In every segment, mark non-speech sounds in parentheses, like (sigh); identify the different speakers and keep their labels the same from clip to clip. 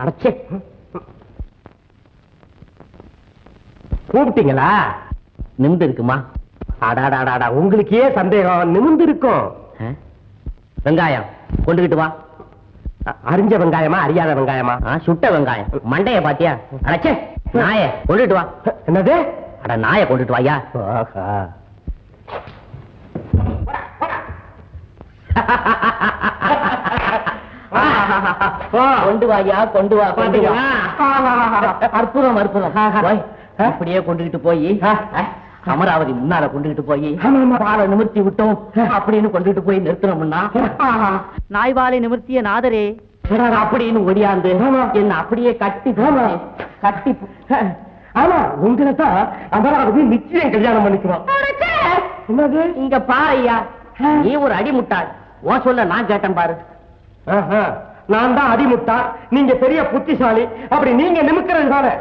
Speaker 1: அடைச்சே. கூப்பிட்டீங்களா?
Speaker 2: நிமிந்து இருக்குமா
Speaker 1: அடாடாடாடா உங்களுக்கு ஏன் சந்தேகம். நிமிந்து இருக்கும்?
Speaker 2: வெங்காயம் கொண்டுகிட்டு வா.
Speaker 1: அறிஞ்ச வெங்காயமா அறியாத வெங்காயமா?
Speaker 2: சுட்ட வெங்காயம். மண்டைய பாத்தியா? அடச்சே நாய கொண்டுட்டு வா.
Speaker 1: என்னது?
Speaker 2: அட நாய கொண்டுட்டு வாயா
Speaker 1: ஆஹா. (laughs)
Speaker 2: கொண்டு வாயா கொண்டு வா கொண்டு வா? அற்புதம் அற்புதம். அப்படியே கொண்டுகிட்டு போய் அமராவதி முன்னால கொண்டுகிட்டு போய். பாலை நிமிர்த்தி விட்டோம் அப்படின்னு கொண்டுகிட்டு போய் நிறுத்தணும்னா நாய்வாலை நிமிர்த்திய நாதரே அப்படின்னு ஒடியாந்து. என்ன அப்படியே கட்டி. கட்டி
Speaker 1: ஆமா உங்களை தான் அமராவதி நிச்சயம் கல்யாணம் பண்ணிக்குவான் என்னது?
Speaker 2: இங்க பாருய்யா நீ ஒரு அடிமுட்டாள். உன் சொல்ல நான் கேட்டேன் பாரு.
Speaker 1: நான் தான் அடிமுட்டா நீங்க பெரிய புத்திசாலி அப்படி நீங்க நிமிக்கிறது தானே?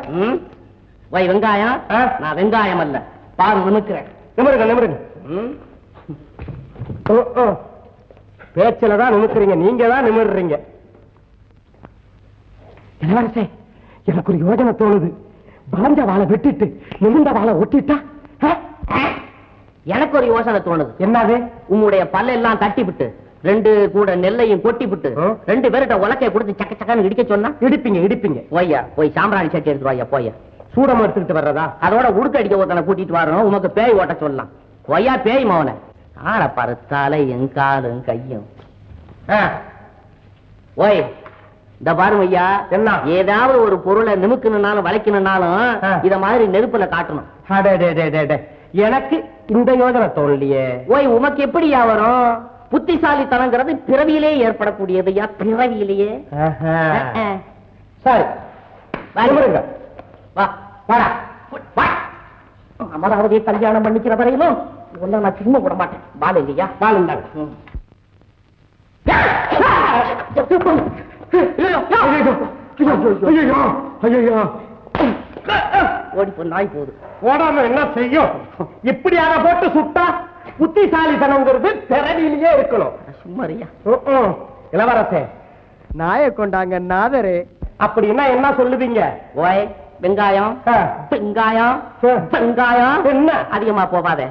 Speaker 2: வை வெங்காயம்? நான் வெங்காயம் அல்ல. பாரு நிமிக்கிறேன்.
Speaker 1: நிமிருங்க நிமிருங்க. பேச்சுல தான் நிமிக்கிறீங்க நீங்க தான் நிமிர்றீங்க. இளவரசே எனக்கு ஒரு யோஜனை தோணுது. பாஞ்ச வாழை வெட்டிட்டு நிமிந்த வாழை ஒட்டிட்டா?
Speaker 2: எனக்கு ஒரு யோசனை தோணுது.
Speaker 1: என்னது?
Speaker 2: உன்னுடைய பல்லெல்லாம் தட்டி விட்டு ரெண்டு கூட நெல்லையும் கொட்டி விட்டு? ரெண்டு பேர்கிட்ட உலக்கைய கொடுத்து சக்க சக்கன்னு இடிக்க சொன்னா
Speaker 1: இடிப்பீங்க இடிப்பீங்க.
Speaker 2: போய்யா போய் சாம்பிராணி சட்டி எடுத்து வாயா போய்யா.
Speaker 1: சூடம் எடுத்துக்கிட்டு வர்றதா?
Speaker 2: அதோட உடுக்க அடிக்க ஒருத்தனை கூட்டிட்டு வரணும் உனக்கு பேய் ஓட்ட சொல்லலாம். பொய்யா பேய் மவன. ஆட பாரு தலை எங்காலும் கையும். ஓய் இந்த பாருங்க ஐயா
Speaker 1: என்ன?
Speaker 2: ஏதாவது ஒரு பொருளை நிமுக்கணும்னாலும் வளைக்கணும்னாலும். இத மாதிரி நெருப்புல காட்டணும்.
Speaker 1: எனக்கு இந்த யோஜனை தோணலையே
Speaker 2: ஓய் உமக்கு எப்படியா வரும்? புத்திசாலித்தனங்கிறது பிறவியிலே ஏற்படக்கூடியதுயா பிறவியிலேயே?
Speaker 1: சரி.
Speaker 2: அமராவதியை கல்யாணம் பண்ணிக்கிற வரையிலும் நான் சும்மா விட மாட்டேன். பால் இல்லையா?
Speaker 1: வாழுந்தாங்க
Speaker 2: ம். ஓடி நாய் போகுது.
Speaker 1: ஓடாம என்ன செய்யும்? இப்படி அதை போட்டு சுட்டா புத்திசாலித்தனங்கிறது பிறவியிலேயே இருக்கணும்.
Speaker 2: சும்மா இருயா
Speaker 1: ம்ம். இளவரசே. நாய கொண்டாங்க நாதரே. அப்படின்னா என்ன சொல்லுவீங்க?
Speaker 2: ஓய் வெங்காயம். வெங்காயம். வெங்காயம்.
Speaker 1: என்ன?
Speaker 2: அதிகமா போகாத.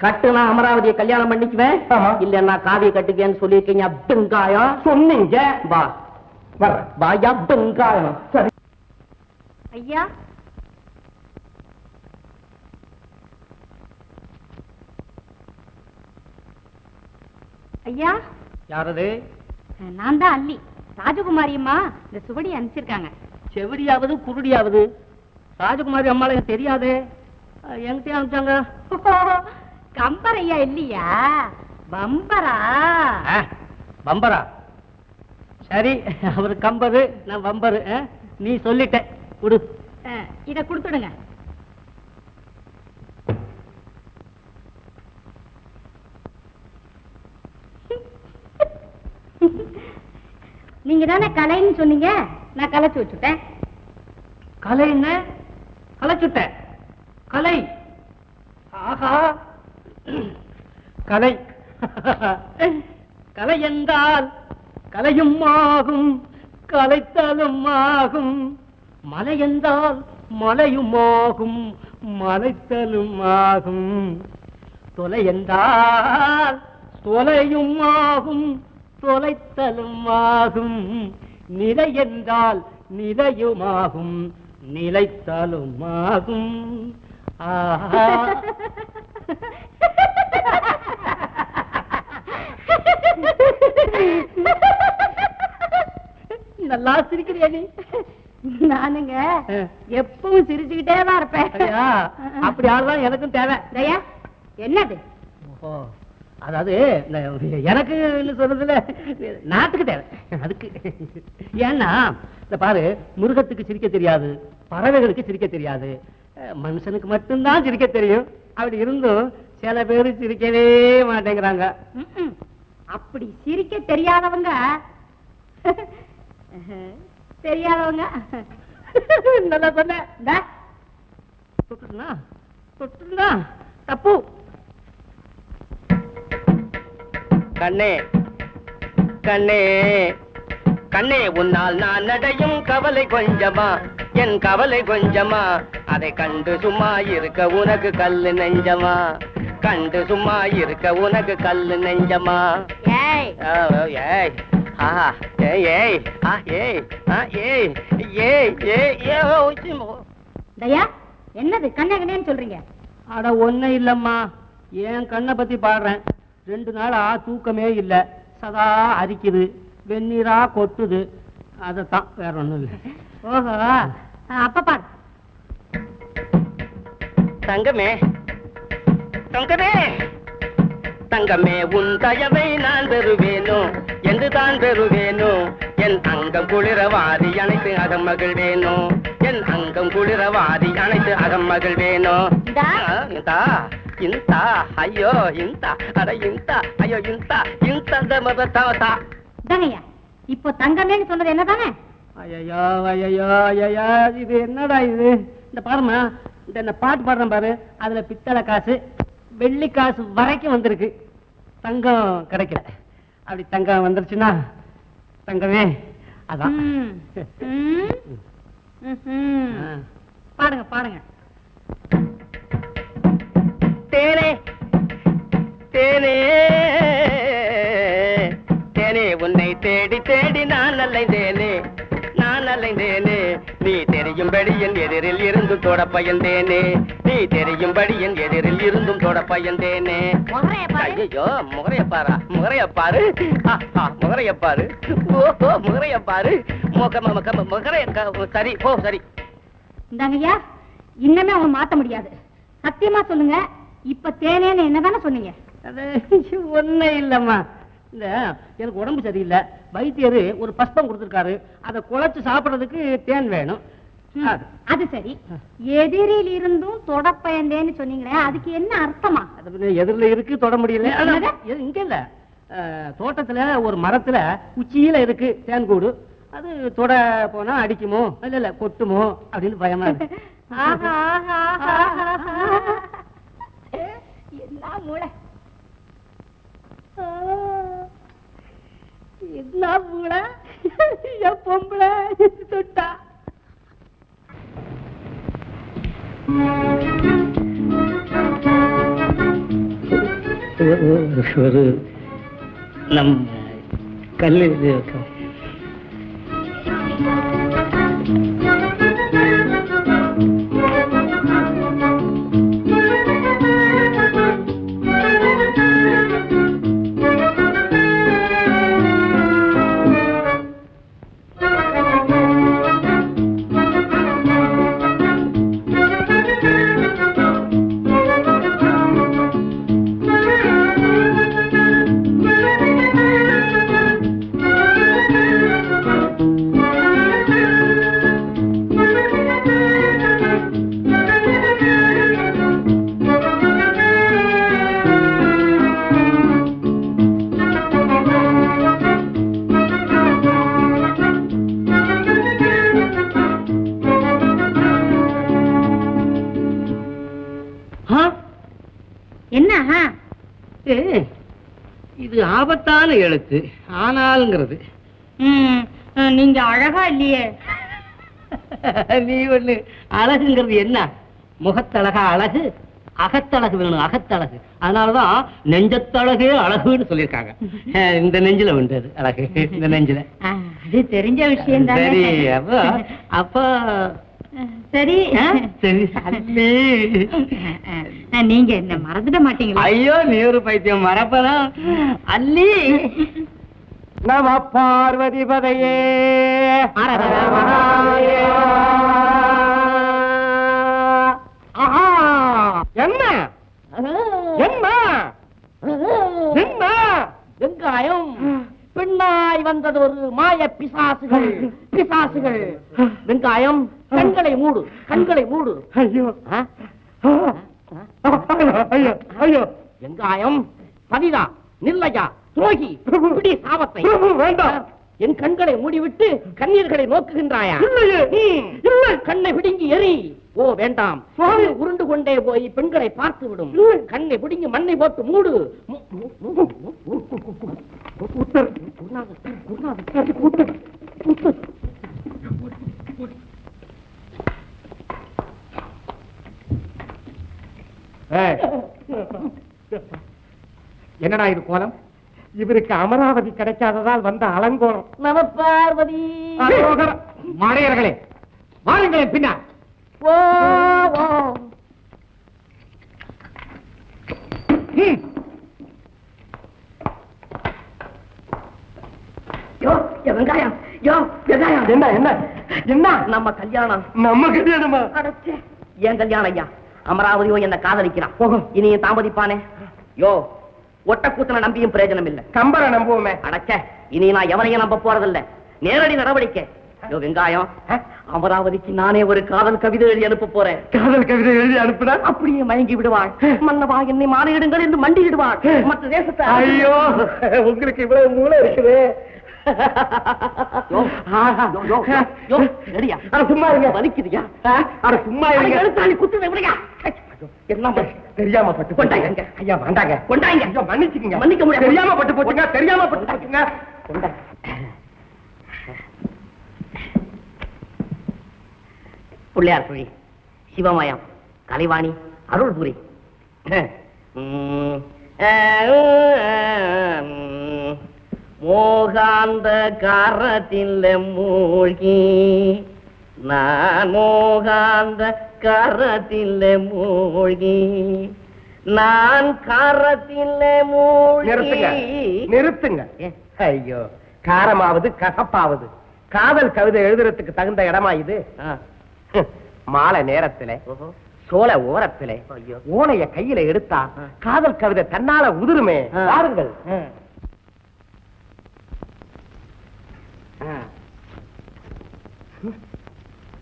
Speaker 2: கட்டுனா அமராவதியை கல்யாணம் பண்ணிக்குவேன். இல்லன்னா காவிய கட்டுக்கேன்னு சொல்லியிருக்கீங்க வெங்காயம்.
Speaker 1: சொன்னீங்க.
Speaker 2: வா. வாயா வெங்காயம்.
Speaker 1: சரி.
Speaker 3: ஐயா ஐயா?
Speaker 2: யாரது?
Speaker 3: நான் தான் அல்லி ராஜகுமாரி அம்மா இந்த சுவடி அனுப்பிச்சிருக்காங்க.
Speaker 2: செவிடியாவது குருடியாவது? ராஜகுமாரி அம்மாளை எனக்கு தெரியாதே. அஹ், என்கிட்டயே அனுப்பிச்சாங்க.
Speaker 3: கம்பர் ஐயா இல்லையா? பம்பரா
Speaker 2: பம்பரா சரி அவர் கம்பரு நான் பம்பரு? நீ சொல்லிட்ட. குடு.
Speaker 3: இத கொடுத்துடுங்க. நீங்க தானே கலைன்னு சொன்னீங்க? நான் கலைச்சு வச்சுட்டேன்.
Speaker 2: கலை என்ன கலைச்சுட்ட கலை. ஆஹா. கலை. கலை என்றால் கலையும் ஆகும் கலைத்தலும் ஆகும். மலை என்றால் மலையும் ஆகும் மலைத்தலும் ஆகும். தொலை என்றால் தொலையும் ஆகும் தொலைத்தலும் ஆகும். நிலை என்றால் நிலையுமாகும். நிலைத்தலும் ஆகும். நல்லா சிரிக்கிறியா நீ?
Speaker 3: நானுங்க. எப்பவும் சிரிச்சுக்கிட்டே தான் இருப்பேன்.
Speaker 2: அப்படி ஆளுதான் எனக்கும் தேவை.
Speaker 3: என்னது?
Speaker 2: அதாவது எனக்கு சொல்றதுல நாட்டுக்கு தேவை அதுக்கு ஏன்னா இந்த பாரு மிருகத்துக்கு சிரிக்க தெரியாது பறவைகளுக்கு சிரிக்க தெரியாது. மனுஷனுக்கு மட்டும்தான் சிரிக்க தெரியும். அப்படி இருந்தும் சில பேர் சிரிக்கவே மாட்டேங்கிறாங்க.
Speaker 3: அப்படி சிரிக்க தெரியாதவங்க தெரியாதவங்க
Speaker 2: நல்லா சொன்ன தொட்டுனா தப்பு. கண்ணே கண்ணே
Speaker 4: கண்ணே உன்னால் நான் நடையும் கவலை கொஞ்சமா என் கவலை கொஞ்சமா. அதை கண்டு சும்மா இருக்க உனக்கு கல்லு நெஞ்சமா. கண்டு சும்மா இருக்க உனக்கு கல்லு நெஞ்சமா.
Speaker 3: ஏய்.
Speaker 4: ஏய். ஆஹா ஏய் ஏய். ஆ ஏய். ஆ ஏய். ஏய் ஏய் ஏய்.
Speaker 3: தயா என்னது கண்ணகனேன்னு சொல்றீங்க?
Speaker 4: அட ஒண்ணு இல்லம்மா. என் கண்ணை பத்தி பாடுறேன். ரெண்டு நாளா தூக்கமே இல்ல. சதா அரிக்குது. வெந்நீரா கொட்டுது. அதைத்தான் வேற ஒண்ணும் இல்ல.
Speaker 3: ஓஹோ. அப்ப பார்.
Speaker 4: தங்கமே. தங்கமே. தங்கமே உன் தயவை நான் பெறுவேனோ என்று தான் பெறுவேனோ என் அங்கம் குளிரவாதி அனைத்து அகம் மகிழ்வேனோ? என் அங்கம் குளிரவாதி அனைத்து அகம்
Speaker 3: இந்தா.
Speaker 4: ஆ, இந்தா இந்தா ஐயோ இந்தா அட இந்தா ஐயோ இந்தா இந்த
Speaker 3: இதாங்கய்யா இப்போ தங்கமேன்னு சொன்னது என்னதானே?
Speaker 4: ஐயோ ஐயோ ஐயோ இது என்னடா இது? இந்த பாருமா இந்த இந்த பாட்டு பாடுறேன் பாரு. அதுல பித்தளை காசு வெள்ளி காசு வரைக்கும் வந்திருக்கு. தங்கம் கிடைக்கல. அப்படி தங்கம் வந்துருச்சுன்னா தங்கமே அதான். (laughs)
Speaker 3: பாடுங்க பாடுங்க.
Speaker 4: தேனே தேனே தேனே உன்னை தேடி தேடி நான் அலைந்தேனே நான் அலைந்தேனே. நீ தெரியும்படி என் எதிரில் இருந்தும் தொட பயந்தேனே. நீ தெரியும்படி என் எதிரில் இருந்தும் தொட பயந்தேனே. ஐயோ முகரைய பாரா முகரைய பாரு. ஆஹா, முகரைய பாரு. ஓஹோ முகரைய சரி போ சரி.
Speaker 3: இந்தாங்கய்யா இன்னமே அவன் மாத்த முடியாது. சத்தியமா சொல்லுங்க இப்ப தேனேன்னு என்னதானே சொன்னீங்க?
Speaker 4: அது ஒண்ணே இல்லம்மா. இந்த எனக்கு உடம்பு சரியில்லை. வைத்தியர் ஒரு பஸ்பம் கொடுத்துருக்காரு. அதை குழைச்சு சாப்பிடுறதுக்கு தேன் வேணும். அது.
Speaker 3: அது சரி. எதிரில் இருந்தும் தொடப்பயந்தேன்னு சொன்னீங்களே அதுக்கு என்ன அர்த்தமா?
Speaker 4: எதிரில் இருக்கு தொட முடியல. இங்க இல்ல. தோட்டத்துல ஒரு மரத்துல உச்சியில இருக்கு தேன் கூடு. அது தொட போனா அடிக்குமோ? இல்ல இல்ல கொட்டுமோ? அப்படின்னு பயமா இருக்கு.
Speaker 3: என்ன மூளை?
Speaker 4: என்ன மூளை? என் பொம்பளை தொட்டா. ஒரு நம் கல்லு இது ஆபத்தான எழுத்து. ஆனாலுங்கிறது.
Speaker 3: நீங்க அழகா இல்லையே. (laughs)
Speaker 4: நீ ஒண்ணு அழகுங்கிறது என்ன? முகத்தழகா அழகு அகத்தழகு வேணும் அகத்தழகு. அதனாலதான் நெஞ்சத்தழகே அழகுன்னு சொல்லியிருக்காங்க. (laughs) இந்த நெஞ்சில உண்டு அது அழகு இந்த நெஞ்சில.
Speaker 3: அது தெரிஞ்ச விஷயம்
Speaker 4: சரி அப்போ அப்போ
Speaker 3: சரி.
Speaker 4: சரி (laughs)
Speaker 3: நீங்க என்ன மறந்துட மாட்டீங்களா?
Speaker 4: ஐயோ நீ ஒரு பைத்தியம் மறப்பனா அல்லி.
Speaker 1: நம பார்வதி பதையே. ஆஹா. என்ன? என்ன? என்ன?
Speaker 4: வெங்காயம் பெண்ணாய் வந்தது ஒரு மாய பிசாசுகள். பிசாசுகள். வெங்காயம் கண்களை மூடு கண்களை மூடு?
Speaker 1: ஐயோ. ஐயோ
Speaker 4: வெங்காயம் பதிதா நில்லையா துரோகி பிடி சாபத்தை.
Speaker 1: வேண்டாம்.
Speaker 4: என் கண்களை மூடிவிட்டு கண்ணீர்களை நோக்குகின்றாயா.
Speaker 1: இல்லை.
Speaker 4: கண்ணை பிடுங்கி எரி ஓ வேண்டாம். உருண்டு கொண்டே போய் பெண்களை பார்த்து விடும். கண்ணை பிடுங்கி மண்ணை போட்டு மூடு.
Speaker 1: என்னடா இது கோலம்? இவருக்கு அமராவதி கிடைக்காததால் வந்த அலங்கோலம்.
Speaker 2: நம பார்வதி.
Speaker 1: மடையர்களே வாருங்களேன் பின்னால்.
Speaker 2: என் வெங்காயம். யோ வெங்காயம்.
Speaker 1: என்ன என்ன என்ன?
Speaker 2: நம்ம கல்யாணம்.
Speaker 1: நம்ம கல்யாணமா?
Speaker 2: அடச்சே. என் கல்யாணம் ஐயா. அமராவதியோ என்ன காதலிக்கிறான். இனி என் தாம்பதிப்பானே யோ ஒட்ட கூத்தனை நம்பியும் பிரயோஜனம் இல்ல
Speaker 1: கம்பரை நம்புவோமே.
Speaker 2: அடச்ச இனி நான் எவனையும் நம்ப போறதில்ல. நேரடி நடவடிக்கை. வெங்காயம். அமராவதிக்கு நானே ஒரு காதல் கவிதை எழுதி அனுப்ப போறேன்.
Speaker 1: காதல் கவிதை எழுதி அனுப்புனா?
Speaker 2: அப்படியே மயங்கி விடுவாள். மன்னவா என்னை மாலையிடுங்கள் என்று மண்டியிடுவாள். மற்ற தேசத்தை
Speaker 1: ஐயோ உங்களுக்கு இவ்வளவு மூளை இருக்குது. சும்மா இருங்க.
Speaker 2: வலிக்குதுயா?
Speaker 1: சும்மா இருங்க.
Speaker 2: எழுத்தாணி
Speaker 1: தெரியாம பட்டு
Speaker 2: கொண்டாங்க.
Speaker 1: ஐயா வேண்டாங்க
Speaker 2: கொண்டாங்க.
Speaker 1: ஐயா மன்னிச்சுக்கங்க
Speaker 2: மன்னிக்க முடியாது.
Speaker 1: தெரியாம பட்டு போச்சுங்க தெரியாம பட்டு போச்சுங்க
Speaker 2: கொண்டா. பிள்ளையார் குழி சிவமயம் கலைவாணி அருள்புரி மோகாந்த காரத்தில் மூழ்கி நான் மோகாந்த காரத்தில் மூழ்கி நான் காரத்தில் மூழ்கி
Speaker 1: நிறுத்துங்க. ஐயோ காரமாவது கசப்பாவது காதல் கவிதை எழுதுறதுக்கு தகுந்த இடமா இது. மாலை நேரத்துல. சோலை ஓரத்துல
Speaker 2: ஐயோ.
Speaker 1: ஓனைய கையில எடுத்தா. காதல் கவிதை தன்னால உதிருமே. பாருங்கள்
Speaker 2: ஆ. ஆ.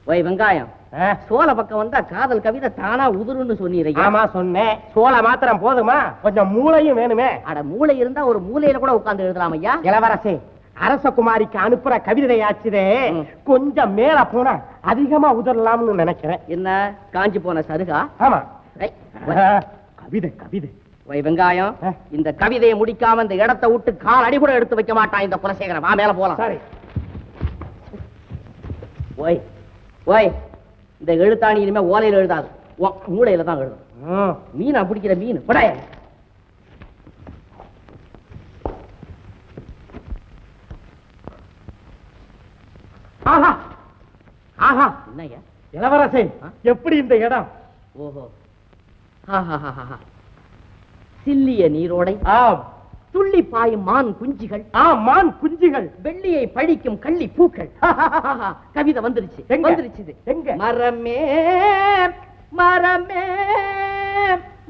Speaker 2: ஓய் வெங்காயம். சோழ பக்கம் வந்தா காதல் கவிதை தானா உதிருன்னு சொன்னீங்க
Speaker 1: ஆமா சொன்னேன். சோலை மாத்திரம் போதுமா? கொஞ்சம் மூளையும் வேணுமே.
Speaker 2: அட மூளை இருந்தா ஒரு மூலையில கூட உட்கார்ந்து எழுதலாம் ஐயா.
Speaker 1: இளவரசே அரசகுமாரிக்கு அனுப்புற கவிதை ஆச்சுதே.
Speaker 2: ம்.
Speaker 1: கொஞ்சம் மேல போனா அதிகமா உதரலாம்னு நினைக்கிறேன்.
Speaker 2: என்ன? காஞ்சி போன சருகா?
Speaker 1: ஆமா. கவிதை கவிதை.
Speaker 2: ஓய் வெங்காயம். இந்த கவிதையை முடிக்காம இந்த இடத்தை விட்டு கால் அடி கூட எடுத்து வைக்க மாட்டான் இந்த குலசேகரன். வா மேல போலாம்.
Speaker 1: சரி.
Speaker 2: ஓய் ஓய் இந்த எழுத்தாணி இனிமே ஓலையில எழுதாது. மூளையில தான் எழுதும். மீனா பிடிக்கிற மீன். படைய
Speaker 1: ஆஹா. ஆஹா.
Speaker 2: என்னய்யா?
Speaker 1: இளவரசே
Speaker 2: ஆ?
Speaker 1: எப்படி இந்த இடம்?
Speaker 2: ஓஹோ. ஆஹாஹாஹா. சில்லிய நீரோடை.
Speaker 1: ஆம்.
Speaker 2: துள்ளி பாயும் மான் குஞ்சுகள்.
Speaker 1: ஆ மான் குஞ்சுகள்.
Speaker 2: வெள்ளியை பழிக்கும் கள்ளி பூக்கள். கவிதை வந்துருச்சு? வந்துருச்சு.
Speaker 1: எங்க?
Speaker 2: மரமே மரமே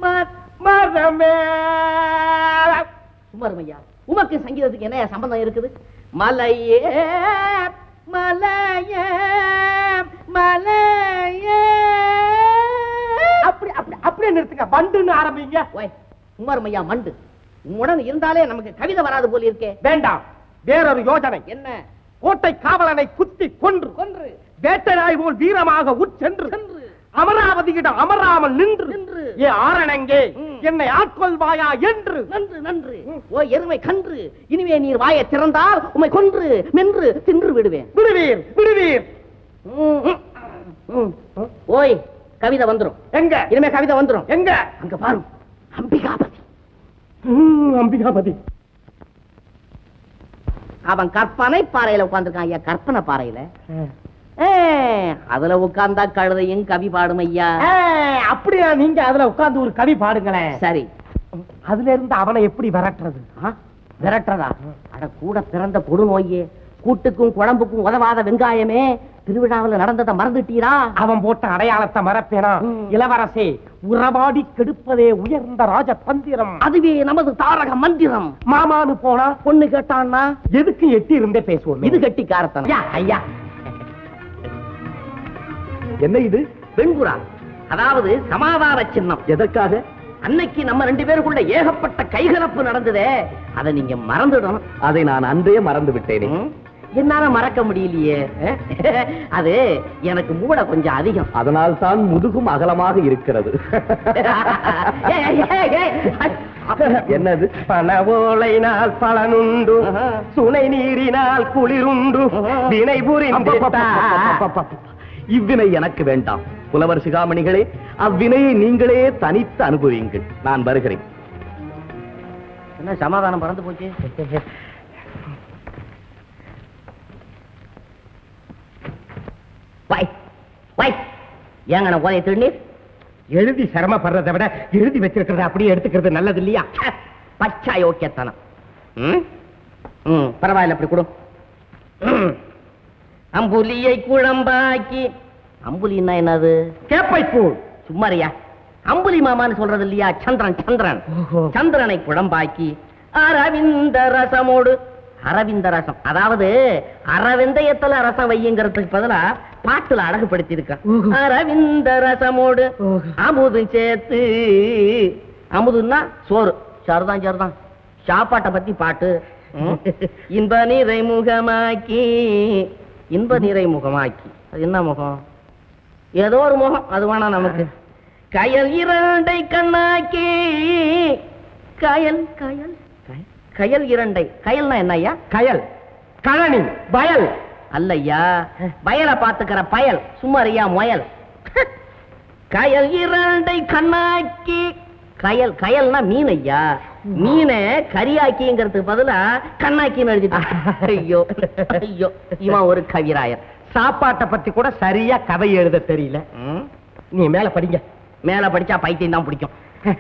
Speaker 2: ம-
Speaker 1: மரமே.
Speaker 2: சுமருமையா உமக்கு சங்கீதத்துக்கு என்ன சம்பந்தம் இருக்குது? மலையே மலையே மலையே.
Speaker 1: அப்படி அப்படி அப்படியே நிறுத்துங்க. பண்டுன்னு ஆரம்பிங்க.
Speaker 2: ஓய் சுமருமையா மண்டு உடன் இருந்தாலே நமக்கு கவிதை வராது போல இருக்கே.
Speaker 1: வேண்டாம். வேறொரு யோசனை
Speaker 2: என்ன?
Speaker 1: கோட்டை காவலனை குத்தி கொன்று.
Speaker 2: கொன்று.
Speaker 1: வேட்டனாய் போல் வீரமாக உட்சென்று
Speaker 2: சென்று.
Speaker 1: அமராவதியிடம் அமராமல் நின்று.
Speaker 2: நின்று.
Speaker 1: ஏ ஆரணங்கே. என்னை ஆட்கொள்வாயா என்று.
Speaker 2: நன்று நன்று. ஓ எருமை கன்று. இனிமே நீர் வாயை திறந்தால் உம்மை கொன்று மென்று தின்று விடுவேன்.
Speaker 1: விடுவீர் விடுவீர்.
Speaker 2: ஓய் கவிதை வந்துரும்.
Speaker 1: எங்க?
Speaker 2: இனிமே கவிதை வந்துரும்.
Speaker 1: எங்க?
Speaker 2: அங்க பாரு. அம்பிகாபதி
Speaker 1: அம்பிகாபதி.
Speaker 2: அவன் கற்பனை பாறையில உட்கார்ந்திருக்கான் ஐயா கற்பனை பாறையில. அதுல உட்கார்ந்தா கழுதையும் கவி பாடும் ஐயா.
Speaker 1: அப்படியா நீங்க அதுல உட்கார்ந்து ஒரு கவி பாடுங்களேன்.
Speaker 2: சரி.
Speaker 1: அதுல இருந்து அவனை எப்படி விரட்டுறது?
Speaker 2: விரட்டுறதா? அட கூட பிறந்த கொடுநோயே கூட்டுக்கும் குழம்புக்கும் உதவாத வெங்காயமே. திருவிழாவில் நடந்ததை மறந்துட்டீரா?
Speaker 1: அவன் போட்ட அடையாளத்தை மறப்பேனா. இளவரசே உறவாடி கெடுப்பதே உயர்ந்த ராஜ தந்திரம்
Speaker 2: அதுவே நமது தாரக மந்திரம்.
Speaker 1: மாமான்னு போனா
Speaker 2: பொண்ணு கேட்டான்னா?
Speaker 1: எதுக்கு எட்டி இருந்தே பேசுவோம்
Speaker 2: இது கட்டிக்காரத்தனம்.
Speaker 1: ஐயா ஐயா. என்ன இது?
Speaker 2: வெண்புறா அதாவது சமாதான சின்னம்.
Speaker 1: எதற்காக?
Speaker 2: அன்னைக்கு நம்ம ரெண்டு பேருக்குள்ள ஏகப்பட்ட கைகலப்பு நடந்ததே. அதை நீங்க மறந்துடணும்.
Speaker 1: அதை நான் அன்றே மறந்து விட்டேனே?
Speaker 2: என்னால மறக்க முடியலையே. (laughs) அது எனக்கு மூளை கொஞ்சம் அதிகம்.
Speaker 1: அதனால் தான் முதுகும் அகலமாக இருக்கிறது. (laughs) என்னது? பணவோலைனால் பலனுண்டு
Speaker 2: ஆஹா.
Speaker 1: சுனை நீரினால் குளிருண்டு வினை புரிந்து இவ்வினை எனக்கு வேண்டாம். புலவர் சிகாமணிகளே அவ்வினையை நீங்களே தனித்து அனுபவியுங்கள். நான் வருகிறேன்.
Speaker 2: என்ன சமாதானம் பறந்து போச்சு வை வை ஏங்கண்ண போதை திருநீர்?
Speaker 1: எழுதி சிரமப்படுறதை விட எழுதி வச்சிருக்கிறத அப்படியே எடுத்துக்கிறது நல்லது இல்லையா?
Speaker 2: ச்சே, பச்சா யோக்கியத்தனம் ம்? பரவாயில்ல அப்படி கொடு. அம்புலியை குழம்பாக்கி. அம்புலின்னா என்னது?
Speaker 1: கேப்பை கூழ்
Speaker 2: சும்மாரியா அம்புலி மாமான்னு சொல்றது இல்லையா? சந்திரன் சந்திரன். சந்திரனை குழம்பாக்கி அரவிந்த ரசமோடு. அரவிந்த ரசம். அதாவது அரவிந்தயத்துல ரசம் வையுங்கிறதுக்கு பதிலா பாட்டுல அழகுபடுத்தி இருக்கான்
Speaker 1: ஓஹோ.
Speaker 2: அரவிந்த ரசமோடு. அமுது சேர்த்து அமுதுன்னா சோறு. சரிதான் சரிதான். சாப்பாட்டை பத்தி பாட்டு. (laughs) இன்ப நீரை முகமாக்கி இன்ப நீரை முகமாக்கி. அது என்ன முகம்? ஏதோ ஒரு முகம். அது வேணாம் நமக்கு. கயல் இரண்டை கண்ணாக்கி. கயல் கயல். கய- கயல் இரண்டை. கயல்னா என்ன ஐயா?
Speaker 1: கயல். கழனி வயல்.
Speaker 2: அல்லையா வயலை பாத்துக்கிற பயல் சும்மாரியா முயல்? கயல் இரண்டை கண்ணாக்கி. கயல் கயல்னா மீன் ஐயா. மீனை கரியாக்கிங்கிறதுக்கு பதிலா கண்ணாக்கின்னு எழுதிட்டான் ஐயோ ஐயோ இவன் ஒரு கவிராயர்
Speaker 1: சாப்பாட்டை பத்தி கூட சரியா கதை எழுத தெரியல? நீ மேல படிங்க.
Speaker 2: மேல படிச்சா பைத்தியம் தான் பிடிக்கும்.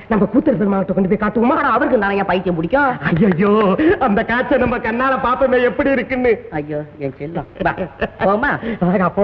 Speaker 1: நம்ம கூத்தர் பெருமாள்கிட்ட கொண்டு போய் காட்டுவோமா?
Speaker 2: அவருக்கு நிறைய பைத்தியம் பிடிக்கும்?
Speaker 1: ஐயோ அந்த காட்சை நம்ம கண்ணால பாப்போமே எப்படி இருக்குன்னு.
Speaker 2: ஐயோ என் செல்லம். போமா